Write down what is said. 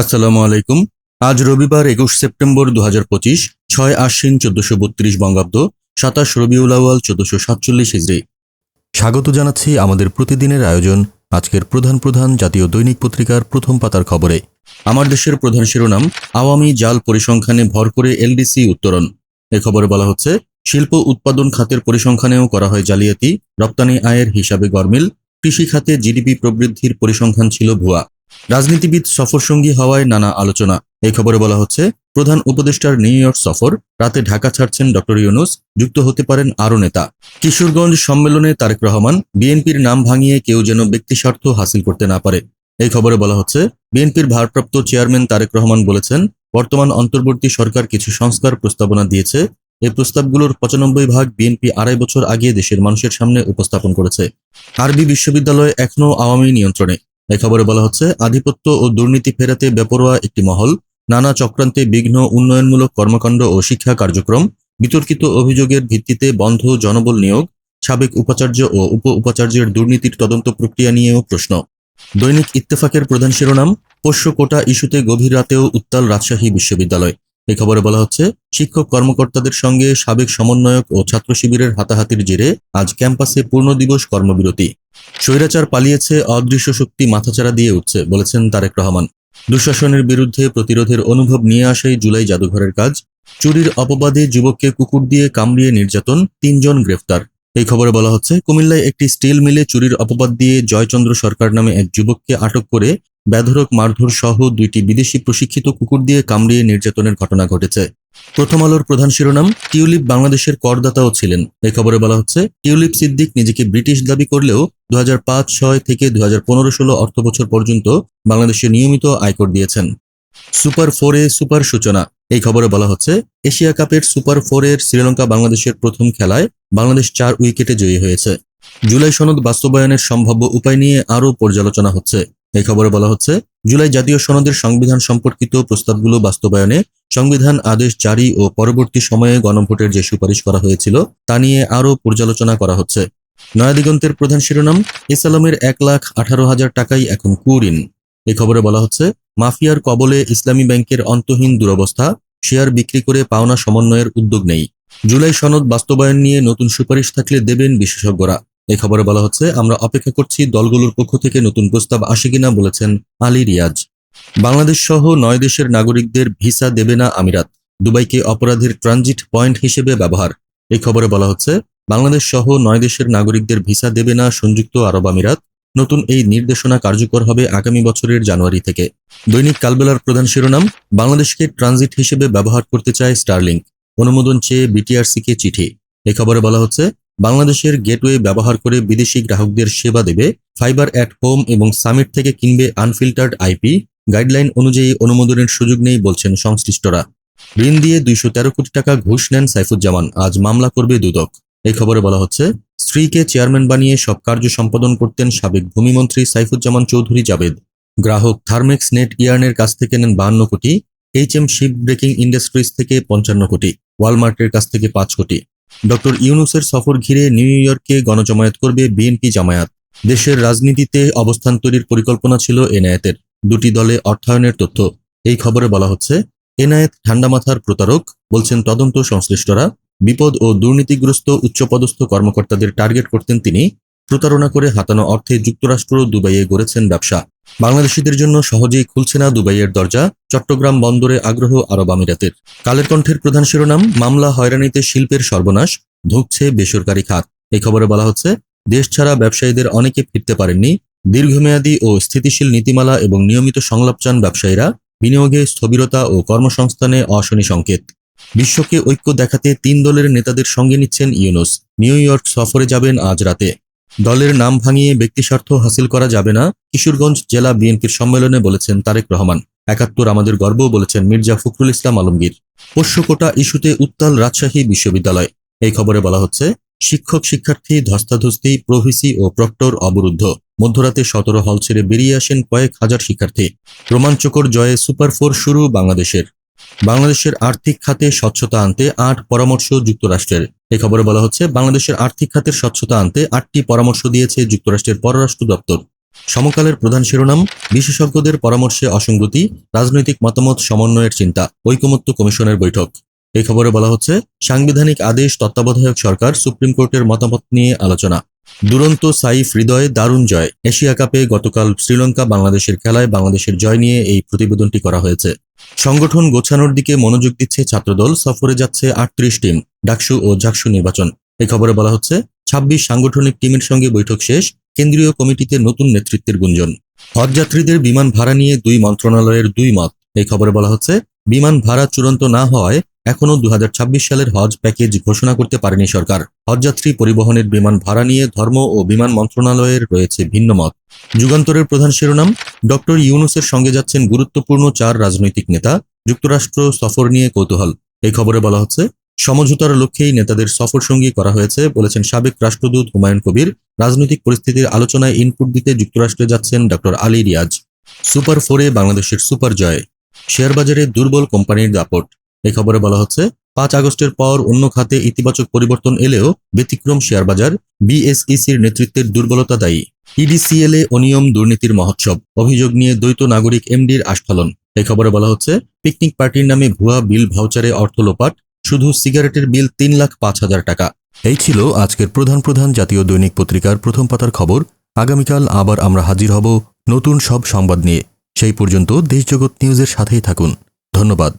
আসসালামু আলাইকুম। আজ রবিবার একুশ সেপ্টেম্বর দু হাজার পঁচিশ, ছয় আশ্বিন চোদ্দশো বত্রিশ বঙ্গাব্দ, সাতাশ রবিউল আউয়াল চোদ্দশো সাতচল্লিশ হিজড়ি। স্বাগত জানাচ্ছি আমাদের প্রতিদিনের আয়োজন, আজকের প্রধান প্রধান জাতীয় দৈনিক পত্রিকার প্রথম পাতার খবরে। আমার দেশের প্রধান শিরোনাম, আওয়ামী জাল পরিসংখ্যানে ভর করে এলডিসি উত্তরণ। এ খবরে বলা হচ্ছে, শিল্প উৎপাদন খাতের পরিসংখ্যানেও করা হয় জালিয়াতি, রপ্তানি আয়ের হিসাবে গরমিল কৃষি খাতে জিডিপি প্রবৃদ্ধির পরিসংখ্যান ছিল ভুয়া। রাজনীতিবিদ সফরসঙ্গী হওয়ায় নানা আলোচনা। এই খবরে বলা হচ্ছে, প্রধান উপদেষ্টার নিউ ইয়র্ক সফর রাতে ঢাকা ছাড়ছেন ডক্টর ইউনুস, যুক্ত হতে পারেন আরও নেতা। কিশোরগঞ্জ সম্মেলনে তারেক রহমান, বিএনপির নাম ভাঙিয়ে কেউ যেন ব্যক্তিস্বার্থ হাসিল করতে না পারে। এই খবরে বলা হচ্ছে, বিএনপির ভারপ্রাপ্ত চেয়ারম্যান তারেক রহমান বলেছেন, বর্তমান অন্তর্বর্তী সরকার কিছু সংস্কার প্রস্তাবনা দিয়েছে। এই প্রস্তাবগুলোর পঁচানব্বই ভাগ বিএনপি আড়াই বছর আগে দেশের মানুষের সামনে উপস্থাপন করেছে। আরবি বিশ্ববিদ্যালয় এখনও আওয়ামী নিয়ন্ত্রণে। এই খবরে বলা হচ্ছে, আধিপত্য ও দুর্নীতি ফেরাতে বেপরোয়া একটি মহল, নানা চক্রান্তে বিঘ্ন, উন্নয়নমূলক কর্মকাণ্ড ও শিক্ষা কার্যক্রম, বিতর্কিত অভিযোগের ভিত্তিতে বন্ধ জনবল নিয়োগ, সাবেক উপাচার্য ও উপ উপাচার্যের দুর্নীতির তদন্ত প্রক্রিয়া নিয়েও প্রশ্ন। দৈনিক ইত্তেফাকের প্রধান শিরোনাম, পোষ্য কোটা ইস্যুতে গভীর রাতেও উত্তাল রাজশাহী বিশ্ববিদ্যালয়। এই খবরে বলা হচ্ছে, শিক্ষক কর্মকর্তাদের সঙ্গে সাবেক সমন্বয়ক ও ছাত্র শিবিরের হাতাহাতির জেরে আজ ক্যাম্পাসে পূর্ণ দিবস কর্মবিরতি। স্বৈরাচার পালিয়েছে, অদৃশ্য শক্তি মাথাচাড়া দিয়ে উঠছে, বলেছেন তারেক রহমান। দুঃশাসনের বিরুদ্ধে প্রতিরোধের অনুভব নিয়ে আসে জুলাই জাদুঘরের কাজ। চুরির অপবাদে যুবককে কুকুর দিয়ে কামড়িয়ে নির্যাতন, তিনজন গ্রেফতার। এই খবরে বলা হচ্ছে, কুমিল্লায় একটি স্টিল মিলে চুরির অপবাদ দিয়ে জয়চন্দ্র সরকার নামে এক যুবককে আটক করে বেধরক মারধর সহ দুইটি বিদেশি প্রশিক্ষিত কুকুর দিয়ে কামড়িয়ে নির্যাতনের ঘটনা ঘটেছে। প্রথম আলোর প্রধান শিরোনাম, টিউলিপ বাংলাদেশের করদাতাও ছিলেন। এই খবরে বলা হচ্ছে, টিউলিপ সিদ্দিক নিজেকে ব্রিটিশ দাবি করলেও দু হাজার পাঁচ ছয় থেকে দু হাজার পনেরো ষোলো অর্থ বছর পর্যন্ত বাংলাদেশে নিয়মিত আয়কর দিয়েছেন। সুপার ফোরে সুপার সূচনা। এই খবরে বলা হচ্ছে, এশিয়া কাপের সুপার ফোরের শ্রীলঙ্কা বাংলাদেশের প্রথম খেলায় বাংলাদেশ চার উইকেটে জয়ী হয়েছে। জুলাই সনদ বাস্তবায়নের সম্ভাব্য উপায় নিয়ে আরও পর্যালোচনা হচ্ছে। এই খবরে বলা হচ্ছে, জুলাই জাতীয় সনদের সংবিধান সম্পর্কিত প্রস্তাবগুলো বাস্তবায়নে সংবিধান আদেশ জারি ও পরবর্তী সময়ে গণভোটের যে সুপারিশ করা হয়েছিল, তা নিয়ে আরও পর্যালোচনা করা হচ্ছে। নয়াদিগন্তের প্রধান শিরোনাম, ইসলামের এক লাখ আঠারো হাজার টাকাই এখন কুঋণ এ খবরে বলা হচ্ছে, মাফিয়ার কবলে ইসলামী ব্যাংকের অন্তহীন দুরবস্থা, শেয়ার বিক্রি করে পাওনা সমন্বয়ের উদ্যোগ নেই। জুলাই সনদ বাস্তবায়ন নিয়ে নতুন সুপারিশ থাকলে দেবেন বিশেষজ্ঞরা। এ খবরে বলা হচ্ছে, আমরা অপেক্ষা করছি দলগুলোর পক্ষ থেকে নতুন প্রস্তাব আসে কিনা বলেছেন আলী রিয়াজ। বাংলাদেশ সহ নয় দেশের নাগরিকদের ভিসা দেবে না আমিরাত। দুবাইকে অপরাধের ট্রানজিট পয়েন্ট হিসেবে ব্যবহার। এই খবরে বলা হচ্ছে, বাংলাদেশ সহ নয় দেশের নাগরিকদের ভিসা দেবে না সংযুক্ত আরব আমিরাত। নতুন এই নির্দেশনা কার্যকর হবে আগামী বছরের জানুয়ারি থেকে। দৈনিক কালবেলার প্রধান শিরোনাম, বাংলাদেশকে ট্রানজিট হিসেবে ব্যবহার করতে চায় স্টারলিংক অনুমোদন চেয়ে বিটিআরসিকে চিঠি। এ খবরে বলা হচ্ছে বাংলাদেশের গেটওয়ে ব্যবহার করে বিদেশি গ্রাহকদের সেবা দেবে ফাইবার অ্যাট হোম এবং সামিট থেকে কিনবে আনফিল্টার্ড আইপি গাইডলাইন অনুযায়ী অনুমোদনের সুযোগ নেই বলছেন সংশ্লিষ্টরা। ঋণ দিয়ে দুইশো তেরো কোটি টাকা ঘুষ নেন সাইফুজ্জামান। আজ মামলা করবে দুদক। এই খবরে বলা হচ্ছে, স্ত্রীকে চেয়ারম্যান বানিয়ে সব কার্য সম্পাদন করতেন সাবেক ভূমিমন্ত্রী সাইফুজ্জামান চৌধুরী জাবেদ। গ্রাহক থার্মেক্স নেট ইয়ার্নের কাছ থেকে নেন বাহান্ন কোটি, H M ship breaking industries থেকে পঞ্চান্ন কোটি, ওয়ালমার্টের কাছ থেকে পাঁচ কোটি। ডক্টর ইউনুসের সফর ঘিরে নিউ ইয়র্কে গণজমায়েত করবে বিএনপি জামায়াত। দেশের রাজনীতিতে অবস্থান তৈরির পরিকল্পনা ছিল এনায়েতের। দুটি দলে অর্থায়নের তথ্য। এই খবরে বলা হচ্ছে, এনায়েত ঠান্ডা মাথার প্রতারক বলছেন তদন্ত সংশ্লিষ্টরা বিপদ ও দুর্নীতিগ্রস্ত উচ্চপদস্থ কর্মকর্তাদের টার্গেট করতেন তিনি প্রতারণা করে হাতানো অর্থে যুক্তরাষ্ট্র দুবাইয়ে গড়েছেন ব্যবসা। বাংলাদেশিদের জন্য সহজেই খুলছে না দুবাইয়ের দরজা, চট্টগ্রাম বন্দরে আগ্রহ আরব আমিরাতের। কালের কণ্ঠের প্রধান শিরোনাম, মামলা হয়রানিতে শিল্পের সর্বনাশ, ধুঁকছে বেসরকারি খাত। এই খবরে বলা হচ্ছে, দেশ ছাড়া ব্যবসায়ীদের অনেকে ফিরতে পারেননি। দীর্ঘমেয়াদী ও স্থিতিশীল নীতিমালা এবং নিয়মিত সংলাপ চান ব্যবসায়ীরা, বিনিয়োগে স্থবিরতা ও কর্মসংস্থানে অশনি সংকেত। বিশ্বকে ঐক্য দেখাতে তিন দলের নেতাদের সঙ্গে নিচ্ছেন ইউনুস। নিউ ইয়র্ক সফরে যাবেন আজ রাতে। দলের নাম ভাঙিয়ে ব্যক্তিস্বার্থ হাসিল করা যাবে না, কিশোরগঞ্জ জেলা বিএনপির সম্মেলনে বলেছেন তারেক রহমান। একাত্তর আমাদের গর্ব বলেছেন মির্জা ফখরুল ইসলাম আলমগীর। পোষ্যকোটা ইস্যুতে উত্তাল রাজশাহী বিশ্ববিদ্যালয়। এই খবরে বলা হচ্ছে, শিক্ষক শিক্ষার্থী ধস্তাধস্তি, প্রভিসি ও প্রক্টর অবরুদ্ধ। মধ্যরাতে সতেরো হল ছেড়ে বেরিয়ে আসেন কয়েক হাজার শিক্ষার্থী। রোমাঞ্চকর জয়ে সুপার ফোর শুরু বাংলাদেশের। বাংলাদেশের আর্থিক খাতে স্বচ্ছতা আনতে আট পরামর্শ যুক্তরাষ্ট্রের। এই খবরে বলা হচ্ছে, বাংলাদেশের আর্থিক খাতের স্বচ্ছতা আনতে আটটি পরামর্শ দিয়েছে যুক্তরাষ্ট্রের পররাষ্ট্র দপ্তর। সমকালের প্রধান শিরোনাম, বিশেষজ্ঞদের পরামর্শে অসঙ্গতি, রাজনৈতিক মতামত, সমন্বয়ের চিন্তা, ঐকমত্য কমিশনের বৈঠক। এই খবরে বলা হচ্ছে, সাংবিধানিক আদেশ, তত্ত্বাবধায়ক সরকার, সুপ্রিম কোর্টের মতামত নিয়ে আলোচনা। দুরন্ত সাইফ হৃদয়ে দারুণ জয়। এশিয়া কাপে গতকাল শ্রীলঙ্কা বাংলাদেশের খেলায় বাংলাদেশের জয় নিয়ে এই প্রতিবেদনটি করা হয়েছে। সংগঠন গোছানোর দিকে মনোযোগ দিচ্ছে ছাত্রদল, সফরে যাচ্ছে আটত্রিশ টিম। ডাকসু ও জাকসু নির্বাচন। এই খবরে বলা হচ্ছে, ছাব্বিশ সাংগঠনিক টিমের সঙ্গে বৈঠক শেষ, কেন্দ্রীয় কমিটিতে নতুন নেতৃত্বের গুঞ্জন। হজযাত্রীদের বিমান ভাড়া নিয়ে দুই মন্ত্রণালয়ের দুই মত। এই খবরে বলা হচ্ছে, বিমান ভাড়া চূড়ান্ত না হওয়ায় এখনও দু সালের হজ প্যাকেজ ঘোষণা করতে পারেনি সরকার। হজযাত্রী পরিবহনের বিমান ভাড়া নিয়ে ধর্ম ও বিমান মন্ত্রণালয়ের রয়েছে ভিন্ন মত। যুগান্তরের প্রধান শিরোনাম, ডক্টর ইউনুসের সঙ্গে যাচ্ছেন গুরুত্বপূর্ণ চার রাজনৈতিক নেতা, যুক্তরাষ্ট্র সফর নিয়ে কৌতূহল। এই খবরে বলা হচ্ছে সমঝোতার লক্ষ্যেই নেতাদের সফর সঙ্গী করা হয়েছে, বলেছেন সাবেক রাষ্ট্রদূত হুমায়ুন কবির। রাজনৈতিক পরিস্থিতির আলোচনায় ইনপুট দিতে যুক্তরাষ্ট্রে যাচ্ছেন ডক্টর আলী রিয়াজ। সুপার ফোরে বাংলাদেশের সুপার জয়। শেয়ার বাজারে দুর্বল কোম্পানির দাপট। এই খবরে বলা হচ্ছে, পাঁচ আগস্টের পর অন্য খাতে ইতিবাচক পরিবর্তন এলেও ব্যতিক্রম শেয়ার বাজার, বিএসইসির নেতৃত্বের দুর্বলতা দায়ী। ইডিসিএল এ অনিয়ম দুর্নীতির মহোৎসব, অভিযোগ নিয়ে দ্বৈত নাগরিক এমডির আস্ফালন। এই খবরে বলা হচ্ছে, পিকনিক পার্টির নামে ভুয়া বিল ভাউচারে অর্থ লোপাট শুধু সিগারেটের বিল তিন লাখ পাঁচ হাজার টাকা। এই ছিল আজকের প্রধান প্রধান জাতীয় দৈনিক পত্রিকার প্রথম পাতার খবর। আগামীকাল আবার আমরা হাজির হব নতুন সব সংবাদ নিয়ে। সেই পর্যন্ত দেশজগৎ নিউজের সাথেই থাকুন। ধন্যবাদ।